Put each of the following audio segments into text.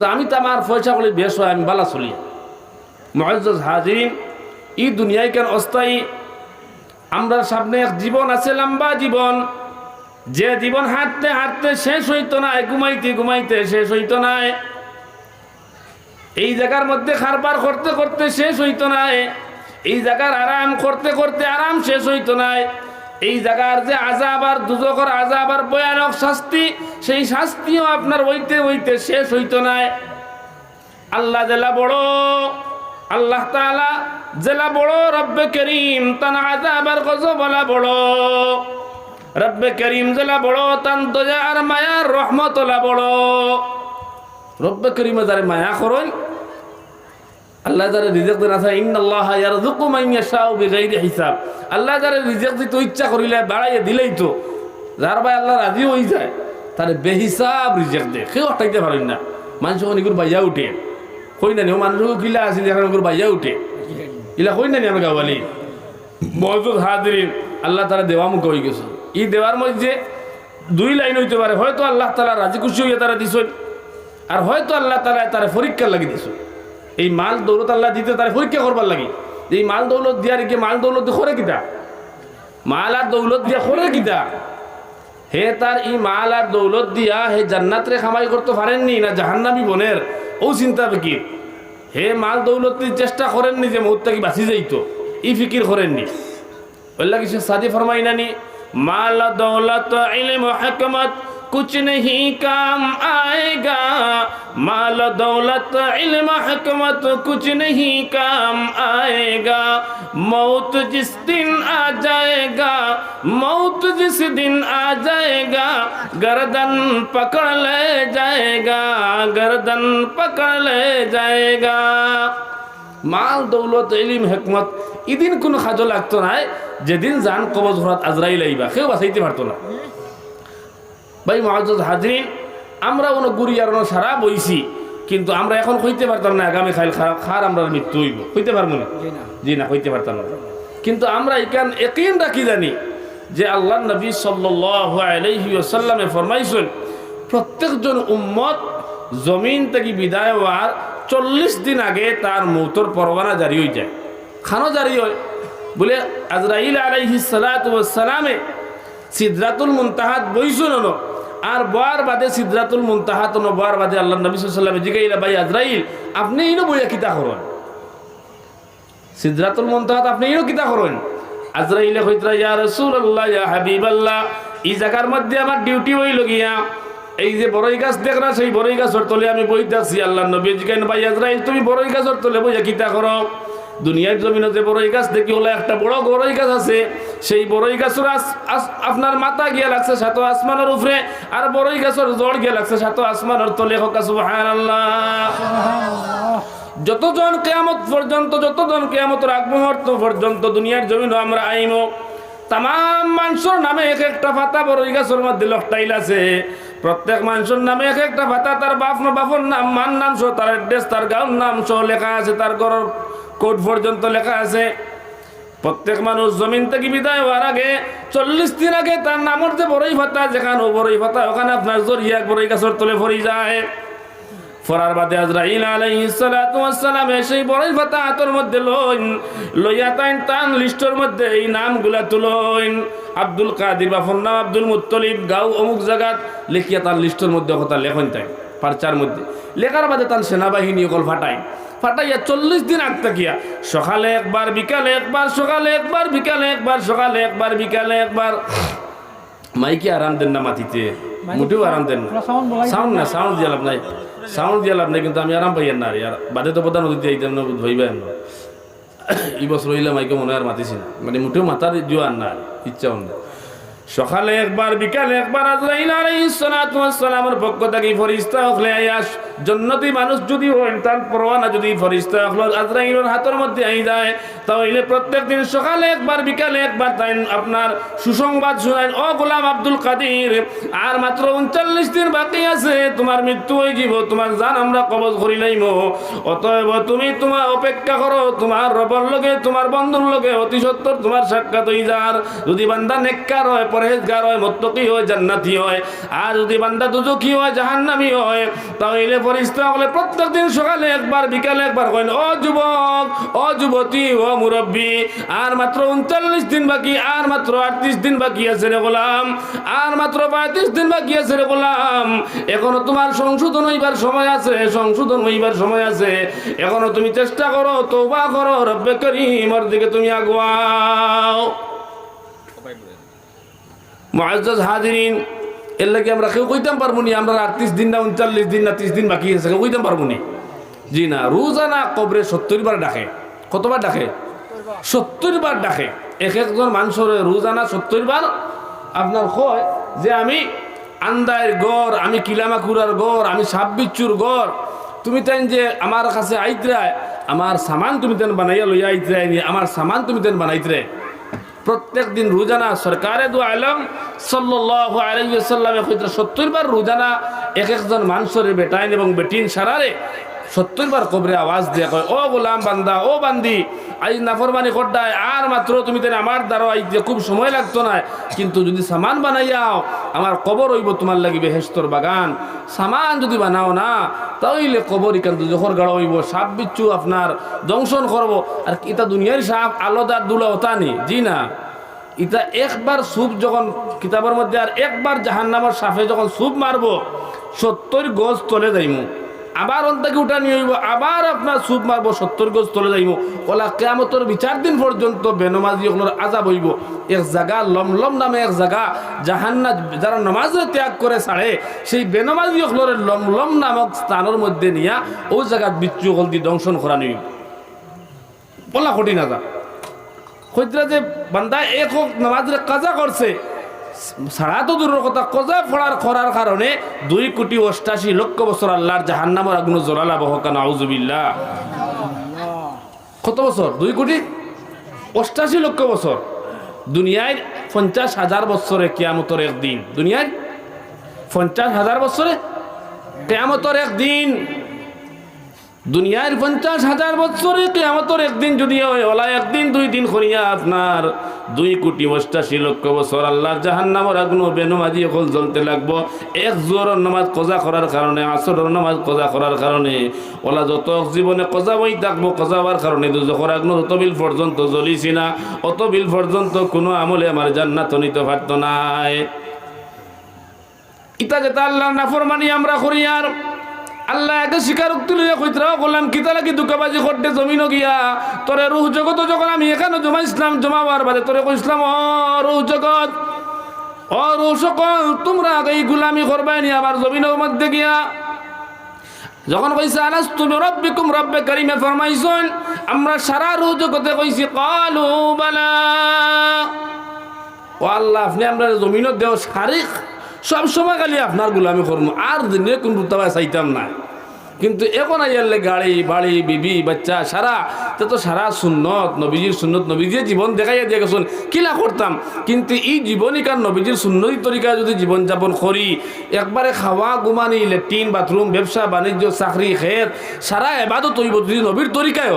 আমি তো আমার পয়সা করে বেশ হয়, আমি বালা চলি। মহাজ হাজিরিন ই দুনিয়ায় কেন অস্থায়ী? আমরা সামনে এক জীবন আছে, লম্বা জীবন। যে জীবন হাঁটতে হাঁটতে শেষ হইতো না, ঘুমাইতে ঘুমাইতে শেষ হইতো না। এই জায়গার মধ্যে খারবার করতে করতে শেষ হইতো না। এই জায়গার আরাম করতে করতে আরাম শেষ হইতো না। এই জায়গার যে আজাব আর দুজকর আজাব আর ভয়ানক শাস্তি, সেই শাস্তিও আপনার হইতে হইতে শেষ হইতো না আল্লাহ জেলা বড়, আল্লাহ তাআলা জেলা বড়, রব্বে করিম তান আজাব আজাবার গজবলা বড়। রব্বে করিম জেলা বড়, তান দয়া আর মায়ার রহমতলা বড়। রব্বে করিমে যারে মায়া করুন আল্লাহ যারা রিজেক্ট দেন আছে ইন্নাল্লাহ ইয়ারযুকু মান ইয়াশাউ বিগাইরি হিসাব। আল্লাহ যারা রিজেক্ট দিতে ইচ্ছা করিলে বাড়াইয়ে দিলেই তো, যার ভাই আল্লাহ রাজি হয়ে যায়, তার বেহিসাব রিজেক্ট দে। কেউ হটাইতে পারেন না। মানুষ অনেক বাইয়া উঠে, কই না নিও মানুষ কিলা আছে যেখানে বাইয়া উঠে। ইলা কই না নি আমার গাওয়ালি? মজুদ হাদিরিন আল্লাহ তারা দেওয়া মুখ হয়ে গেছে। ই দেওয়ার মধ্যে দুই লাইন হইতে পারে, হয়তো আল্লাহ তালা রাজি খুশি হইয়া তারা দিছেন, আর হয়তো আল্লাহ তালা তারা পরীক্ষা লাগি দিছেন। এই মাল দৌলত আল্লাহ দিতে তারা পরীক্ষা করবার লাগে। এই মাল দৌলত দিয়ার কি, মাল দৌলত করে কিতা? মাল আর দৌলত দিয়া করে কিতা? হে তার ই মাল আর দৌলত দিয়া হে জান্নাতরে খামাই করতে পারেননি না জাহান্নামি বনের? ও চিন্তা ফিকির। হে মাল দৌলত চেষ্টা করেননি যে মুহূর্তে কি বাঁচি যাইতো। ই ফিকির করেননি। বললা কিছু সাদি ফরমাই নানি মাল দৌলত ইলম হকমত कुछ नहीं काम आएगा माल दौलत इल्म हकमत कुछ नहीं काम आएगा मौत जिस दिन आ जाएगा मौत जिस दिन आ जाएगा गर्दन पकड़ ले जाएगा गर्दन पकड़ ले जाएगा মাল দৌলত ইলিম হেকমত ইদিন কোনো খাজো লাগতো না যেদিন যান কবজ ঘরত আজরাইল আইবা কেউ বাঁচাইতে পারতো না ভাই মহাজ হাজরিন আমরা কোনো গুড়িয়ার সারা বইছি কিন্তু আমরা এখন হইতে পারতাম না আগামী খাইল খার আমরা মৃত্যু হইব। হইতে পারব না? জি না। হইতে পারতাম না। কিন্তু আমরা এখান একই রাখি জানি যে আল্লাহ নবী সাল্লাহি ফরমাইছেন প্রত্যেকজন উম্মত জমিন থেকে বিদায় হওয়ার চল্লিশ দিন আগে তার মৌতর পরবানা জারি হয়ে যায়। খানো জারি হয়। বলে আজরাইল আলাইহি সালামে সিদ্রাতুল মুনতাহাত বইশুন আর বয়ার বাদে সিদ্রাতুল মুনতাহাত বয়ার বাদে আল্লাহ নবী জিগাইলা ভাই আজরাইল আপনি ইনো বইয়া কিতা করুন সিদ্রাতুল মুনতাহাত আপনি ইনো কিতা করুন আজরাইলে কইতরা, ইয়া রাসূলুল্লাহ, ইয়া হাবিবাল্লাহ, এই জায়গার মধ্যে আমার ডিউটি হইল গিয়া, এই যে বড়ই গাছ দেখ না, সেই বড়ই গাছের তলে আমি বই দেখছি আল্লাহ নবী জিগাইন ভাই আজরাইল, তুমি বড়ই গাছের তলে বইয়া কিতা করো দুনিয়ার জমিনে যে বড়ই গাছ, দেখি হলো একটা বড় বড়ই গাছ আছে। সেই বড়ই গাছের আপনার মাথা গিয়া লাগছে সাত আসমানের উপরে, আর বড়ই গাছের জড় গিয়া লাগছে সাত আসমানের তলে। হোক যতজন কেয়ামত পর্যন্ত, যতজন কেয়ামতের আগ মুহূর্ত পর্যন্ত দুনিয়ার জমিন আমরা আইম তাম মানুষের নামে এক একটা পাতা বড়ই গাছের মধ্যে লকটাইল আছে। প্রত্যেক মানুষের নামে এক একটা ভাতা তার বাপ বাপর নাম মান নাম সহ, তার এড্রেস তার গাঁর নাম সহ লেখা আছে, তার ঘরের কোর্ট পর্যন্ত লেখা আছে, প্রত্যেক মানুষ জমিন থেকে বিদায় হওয়ার আগে চল্লিশ দিন আগে তার নামের যে বড়ই ভাতা যেখানে বড়ই ভাতা ওখানে আপনার জরিয়া বড়ই গাছের তলে ভরি যায়। ফরার বাদে আজরাইল আলাইহিসসালাম সেই বড়ই ভাতা হাতের মধ্যে লইন, লইয়া তাইন তান লিস্টের মধ্যে এই নামগুলা তুলইন। আব্দুল কাদির বা নাম আব্দুল মুত্তলিব, গাও অমুক জায়গাত লিখিয়া তার লিস্টের মধ্যে কথা লেখন তাই। পারচার মধ্যে। লেখার বাদে তার সেনাবাহিনী অকল ফাটায়। ফাটাইয়া চল্লিশ দিন আগ থাকিয়া সকালে একবার বিকালে একবার সকালে একবার বিকালে একবার সকালে একবার বিকালে একবার। মাইকে আরাম দেন না মাটিতে মোটেও আরাম দেন না। সাউন্ড না সাউন্ড দিয়ে লাভ নাই। সাউন্ড দিয়ে লাভ নাই কিন্তু আমি আরাম পাইয়ান না। আর বাদে তো প্রধান নদীতে আইতাম না ধইবেন না। এই বছর হইলে মাইকে মনে আর মাতিছি না। মানে মোটেও মাথার জোয়ার না ইচ্ছা অন্য সকালে একবার, বিকালে একবার আজরাইল আলাইহিস সালাতু ওয়াস সালামের পক্ষ থেকে ফরিস্তা হলে আয়াস। জন্নতি মানুষ যদি হন, তার পরোয়ানা যদি ফরিস্তা আজ আজরাইলের হাতের মধ্যে আই যায় তাহলে প্রত্যেক দিন সকালে একবার, বিকালে একবার তাই আপনার সুসংবাদ শোনায়, ও গোলাম আব্দুল কাদির, আর মাত্র উনচল্লিশ দিন বাকি আছে, তোমার মৃত্যু হয়ে যাব তোমার জান আমরা কবজ করি নাইম অতএব তুমি তোমার অপেক্ষা করো, তোমার রবর লগে, তোমার বন্ধুর লগে, অতি সত্তর তোমার সাক্ষাৎ হয়ে যার। যদি বান্দা নেককার হয়, পরহেজগার হয়, মত্তকি হয়, জান্নাতি হয়, আর যদি বান্দা দুজকি হয়, জাহান্নামি হয়, তাহলে ফরিস্তা বলে প্রত্যেক দিন সকালে একবার, বিকালে একবার কইন, ও যুবক, ও যুবতী, ও মুরব্বী, আর মাত্র উনচল্লিশ দিন বাকি, আর মাত্র আটত্রিশ দিন বাকি আছে রে গোলাম, আর মাত্র পঁয়ত্রিশ দিন বাকি আছে রে গোলাম। এখনও তোমার সংশোধন হইবার সময় আছে, সংশোধন হইবার সময় আছে। এখনও তুমি চেষ্টা করো তৌবা করো, রব্বে করিমর দিকে তুমি আগুয়াও। মুআজ্জাজ হাজিরিন, এর লাগে আমরা কেউ কইতাম পারব নি, আমরা আটত্রিশ দিন না উনচল্লিশ দিন না ত্রিশ দিন বাকি আছে, কেউ কইতাম পারব নি। জি না রোজানা কবরে সত্তর বার ডাকে, কতবার ডাকে? সত্তর বার ডাকে। এক একজন মানুষের রোজানা সত্তর বার। আপনার কয় যে আমি আন্দায়ের গড় আমি কিলামাকুরার গড় আমি সাববিচ্চুর গড় তুমি তেন যে আমার কাছে আইতরায়, আমার সামান তুমি তেন বানাইয়া লইয়া আইতরায় নি, আমার সামান তুমি তেন বানাইতরে প্রত্যেক দিন রোজানা সরকারে দু আলম ওয়াসাল্লামে কইতা 70 বার রোজানা এক একজন মানুষের বেটাইন এবং বেটিন সারারে। 70 বার কবরে আওয়াজ দিয়ে কয়, ও গোলাম বান্দা, ও বান্দি আই নাফরমানি করডায় আর মাত্র তুমি তেন আমার দ্বারা আইতে খুব সময় লাগতো না। কিন্তু যদি সামান বানাইয়াও, আমার কবর হইব তোমার লাগি বেহেস্তর বাগান। সামান যদি বানাও না, তাইলে কবর ইকান জোহর গাড়া হইব, সাপ বিচ্ছু আপনার দংশন করব। আর এটা দুনিয়ার সাপ, আলাদা দুলা ওতা নি? জি না। ইটা একবার সুপ যখন কিতাবের মধ্যে, আর একবার জাহান নামের সাফে যখন সুপ মারবো, সত্তর গজ তলে যাইমু। আবার অন্তাকে উঠা নিয়ে হইব আবার আপনার সুপ মারবো, সত্তর গজ তলে যাইব। ওলা কেয়ামতর বিচার দিন পর্যন্ত বেনমাজি ওগুলোর আজাব হইব। এক জায়গা লমলম নামে এক জায়গা জাহান্না যারা নমাজে ত্যাগ করে ছাড়ে, সেই বেনমাজি ওগুলোর লমলম নামক স্থানের মধ্যে নিয়া ওই জায়গাত বিচ্ছু হল দি দংশন করা নিব বলা কঠিন আজা কইতরা যে বান্দা এক হোক নামাজরে কাজা করছে সারা তো দূরের কথা কজা ফড়ার করার কারণে দুই কোটি অষ্টাশি লক্ষ বছর আল্লাহর জাহান্নামর আগুন জোরালা বহকান আউজুবিল্লাহ কত বছর দুই কোটি? অষ্টাশি লক্ষ বছর দুনিয়ায় পঞ্চাশ হাজার বছরে কেয়ামতর একদিন। দুনিয়ায় পঞ্চাশ হাজার বছরে কেয়ামতর একদিন। দুনিয়ার পঞ্চাশ হাজার বছরে কেয়ামতর একদিন যদি ওলা একদিন দুই দিন করিয়া আপনার। দুই কোটি অষ্টাশি লক্ষ বছর আল্লাহর জাহান নামর আগুন বেনমাজি এখন জ্বলতে লাগবো। এক জোর নামাজ কজা করার কারণে আসর নামাজ কজা করার কারণে, ওলা যত জীবনে কজা বই থাকব, কজা হওয়ার কারণে দুজখর আগুন অত বিল পর্যন্ত জ্বলিছি না, অত বিল পর্যন্ত কোনো আমলে আমার জান্নাত নিতে পারত নাই। ইতা যেটা আল্লাহর নাফরমানি আমরা করি আর আল্লাহ একে স্বীকারোক্তি লইয়া কইতরা করলাম, কিতা লাগি দুকাবাজি করতে? জমিন গিয়া। তোরে রুহ জগত যখন আমি এখানে জমা ইসলাম জমাবার বাদে তোরে কইসলাম ও রুহ জগৎ। ও রুহ সকল, তোমরা এই গুলামি করবাই নি, আবার জমিনের মধ্যে গিয়া। যখন কইছে আনাস তুমি রব্বিকুম রব্বে কারিমে? ফরমাইছেন, আমরা সারা রুহ জগতে কইছি, কালু বালা। ও আল্লাহ, আপনি আমরা জমিনত দেও শারিক। সব সময় খালি আপনার গুলামি করব আর দিনে কোন রুতাবায় চাইতাম না। কিন্তু এখন আইয়ালে গাড়ি, বাড়ি, বিবি, বাচ্চা, সারা, তে তো সারা সুন্নত, নবীজির সুন্নত নবীজির জীবন দেখাইয়া দিয়ে গেছেন। কিলা করতাম? কিন্তু এই জীবনিকার নবীজির সুন্নতি তরিকা যদি জীবনযাপন করি, একবারে খাওয়া, ঘুমানি, লেট্রিন, বাথরুম, ব্যবসা, বাণিজ্য, চাকরি, খেত, সারা এবাদত তৈব যদি নবীর তরিকায়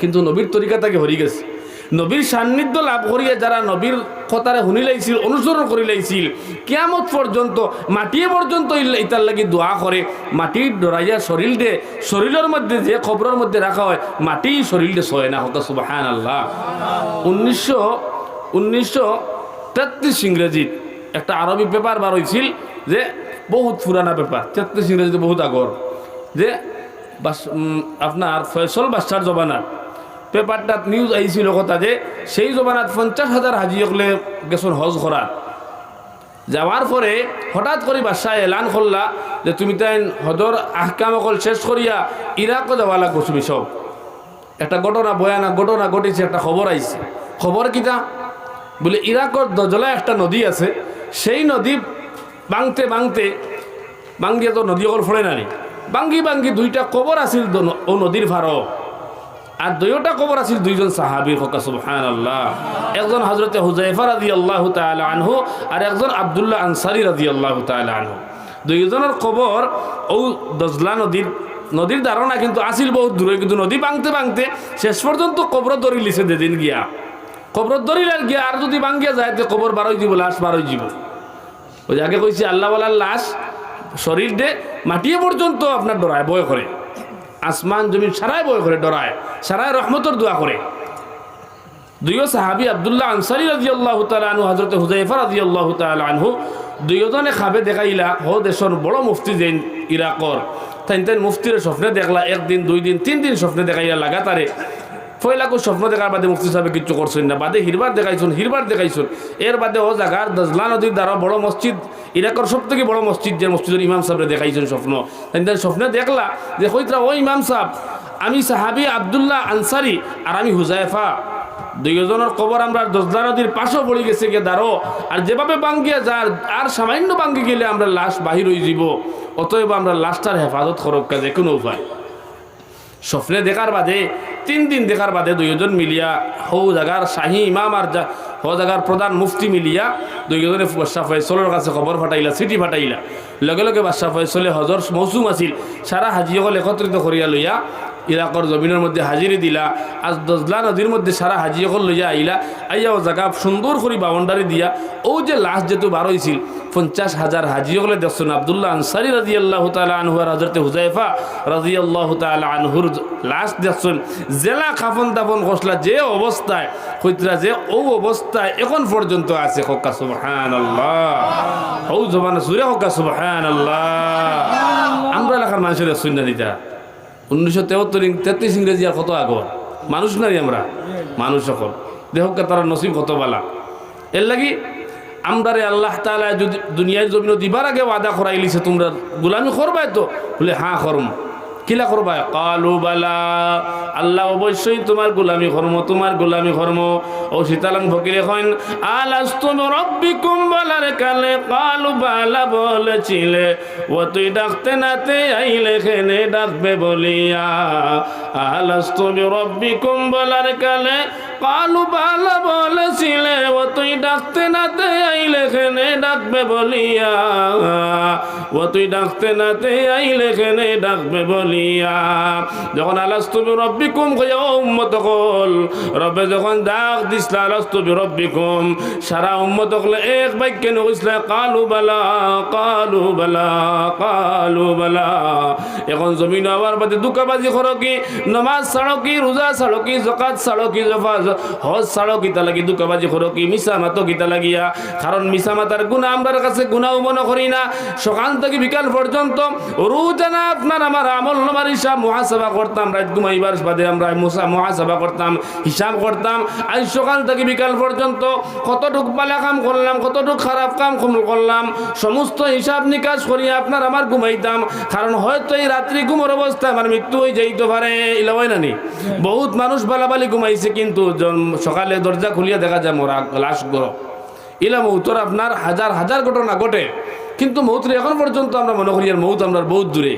কিন্তু নবীর তরিকা তাকে হরি গেছে। নবীর সান্নিধ্য লাভ করিয়া যারা নবীর কথারে শুনি লাইছিল অনুসরণ করি লাইছিল কেয়ামত পর্যন্ত মাটিয়ে পর্যন্ত ইতার লাগি দোয়া করে মাটির ডরাইয়া শরীর দে শরীরের মধ্যে যে খবরের মধ্যে রাখা হয় মাটি শরীর দে সয় না হতা সুবাহান আল্লাহ উনিশশো উনিশশো তেত্রিশ ইংরেজিত একটা আরবি পেপার বার হয়েছিল যে বহুত পুরানা পেপার তেত্রিশ ইংরেজিতে বহুত আগর যে বাস আপনার ফয়সল বাচ্চার জবানার পেপারটাত নিউজ আইছিল কথা যে, সেই জমানাত পঞ্চাশ হাজার হাজি হকলে গেছন হজ করা যাওয়ার পরে হঠাৎ করে বাসায় এলান করলা যে তুমি তাই হজর আহকাম অকল শেষ করিয়া ইরাকও যাওয়া লাগবো তুমি সব একটা ঘটনা বয়ানা ঘটনা ঘটেছে একটা খবর আইছে খবর কিটা বলে ইরাকর দজলা একটা নদী আছে, সেই নদী বাংতে বাংতে বাঙ্গিয়া তো নদী অকল ফলে নানি বাঙ্গি বাঙ্গি দুইটা কবর আছিল ও নদীর ভারত আর দুইটা কবর আছিল দুইজন সাহাবীর হকা সুবহান আল্লাহ একজন হজরতে হুজাইফা রাজি আল্লাহ আনহু আর একজন আবদুল্লাহ আনসারি রাজি আল্লাহ আনহু। দুইজনের কবর ও দজলা নদীর নদীর ধারণা কিন্তু আসিল বহুত দূরে, কিন্তু নদী ভাঙতে ভাঙতে শেষ পর্যন্ত কবর ধরি লিছে যেদিন গিয়া। কবর ধরিল আর গিয়া আর যদি ভাঙ্গিয়া যায় কবর বারোই দিব, লাশ বারোই দিব। ওই আগে কইছি আল্লাহওয়ালার লাশ শরীর দে মাটিয়ে পর্যন্ত আপনার ডরায়, বয় করে। আসমান জমিন সারাই বয় করে ডরায়, সারাই রহমতর দোয়া করে। দুইও সাহাবি আবদুল্লাহ আনসারি রাজি আল্লাহ তালু হজরত হুজাইফা রাজি আল্লাহ আনহু, দুইজনে খাবে দেখাইলা, হো, দেশর বড় মুফতি যেন ইরাকর। তাই তাই মুফতির স্বপ্নে দেখলা, একদিন, দুই দিন, তিন দিন স্বপ্নে দেখাইলা লাগাতারে ফয়লাকো স্বপ্ন দেখার বাদে মুফতি সাহেব কিচ্ছু করছেন না। বাদে হিরবার দেখাইছুন হিরবার দেখাইছুন। এর বাদে ও জায়গার দজলা নদীর দ্বারা বড় মসজিদ, ইরাকর সব থেকে বড় মসজিদ যে মসজিদের ইমাম সাহেবরে দেখাইছেন স্বপ্ন। তাই স্বপ্নে দেখলা যে হইতরা ও ইমাম সাহেব, আমি সাহাবি আবদুল্লাহ আনসারি আর আমি হুজাইফা। দুইজনের কবর আমরা দজলা নদীর পাশেও পড়ে গেছে গিয়ে দাঁড়ো। আর যেভাবে বাঙ্গিয়া যার, আর সামান্য বাঙ্গি গেলে আমরা লাশ বাহির হয়ে যাব। অতএব আমরা লাশটার হেফাজত করব যে কোনো উপায় স্বপ্নে দেখার বাদে, তিন দিন দেখার বাদে দুইজন মিলিয়া, হৌ জাগার শাহী ইমাম আর হৌ জাগার প্রধান মুফতি মিলিয়া দুইজনে বাদশাহ ফয়সলের কাছে খবর ফাটাইলা, চিঠি ফাটাইলা। লগে লগে বাদশাহ ফয়সলে হজর মৌসুম আছিল সারা হাজিসকল একত্রিত করিয়া লইয়া ইরাকর জমিনের মধ্যে হাজিরি দিলা, আজ দজলা নদীর মধ্যে সারা হাজিসকল লইয়া আইলা, আইয়া ও জায়গা সুন্দর করে বাউন্ডারি দিয়া, ও যে লাশ যেহেতু বার হয়েছিল পঞ্চাশ হাজার হাজিসকলে দেখছেন আবদুল্লাহ আনসারি রাজি আল্লাহ তালা আনহুয়ার হজরতে হুজাইফা রাজি আল্লাহ তালা আনহুর লাশ দেখছেন, জেলা খাফন দাফন খসলা যে অবস্থায় হইতরা যে ও অবস্থায় এখন পর্যন্ত আছে, হকা সুবহান আল্লাহ হৌ জমানা সুরে হকা সুবহান আল্লাহ আমরা এলাকার মানুষের শুন দিতা উনিশশো তেহত্তর তেত্রিশ ইংরেজি আর কত আগর? মানুষ নারী আমরা। মানুষ সকল। দেহকে তারা নসিব কত বালা। এর লাগি আমরারে আল্লাহ তালা যদি দুনিয়ায় জমিন দিবার আগে ওয়াদা করাইলিছে তোমরা গুলামি করবাই তো। বলে হ্যাঁ করম। কিলা করবাই কালু, বালা। আল্লাহ অবশ্যই তোমার গোলামি কর্ম তোমার গোলামি কর্ম ও সীতালাং ফকির এখন আলাস তুমি রব্বিকুম বলার কালে কালু, বালা বলেছিলে, ও তুই ডাকতে নাতে আইলে খেনে ডাকবে বলিয়া। আলাস তুমি রব্বিকুম বলার কালে কালু, বালা বলেছিলে, ও তুই ডাকতে নাতে আইলে খেনে ডাকবে বলিয়া। ও তুই ডাকতে নাতে আইলে খেনে ডাকবে বলিয়া। যখন আলাস তুমি রব্বিকুম কইয়া উম্মত কল রবে যখন ডাক দিসলা আলাস তুমি রব্বিকুম সারা উম্মত কলে এক বাক্যে নকইসলা কালু বালা কালু বালা কালু বালা। এখন জমিন আবার বাদে দুকাবাজি করো কি, নমাজ ছাড়ো কি, রোজা ছাড়ো কি জকাত ছাড়ো কি জফা হজ ছাড়ো কিতা লাগি দুকাবাজি করো কি মিশা মাতো কিতা লাগিয়া কারণ মিশা মাতার গুণা আমার কাছে গুণাও মনে করি না। সকাল থেকে বিকাল পর্যন্ত রোজানা আপনার আমার আমল নামার হিসাব মহাসভা করতাম, রাত ঘুমাইবার বাদে আমরা মহাসভা করতাম, হিসাব করতাম। আজ সকাল থেকে বিকাল পর্যন্ত কতটুক পালা কাম করলাম, কতটুক খারাপ কাম করলাম, সমস্ত হিসাব নিকাশ করিয়া আপনার আমার ঘুমাইতাম। কারণ হয়তো এই রাত্রি ঘুমোর অবস্থায় আমার মৃত্যু হয়ে যাইতে পারে ইলাওয়াই নানি বহুত মানুষ বালাবালি ঘুমাইছে, কিন্তু সকালে দরজা খুলিয়া দেখা যায় মোরা লাশ গরম ইলা মৌতর আপনার হাজার হাজার ঘটনা ঘটে। কিন্তু মৌতের এখন পর্যন্ত আমরা মনে করি আর মৌত আমরা বহুত দূরে।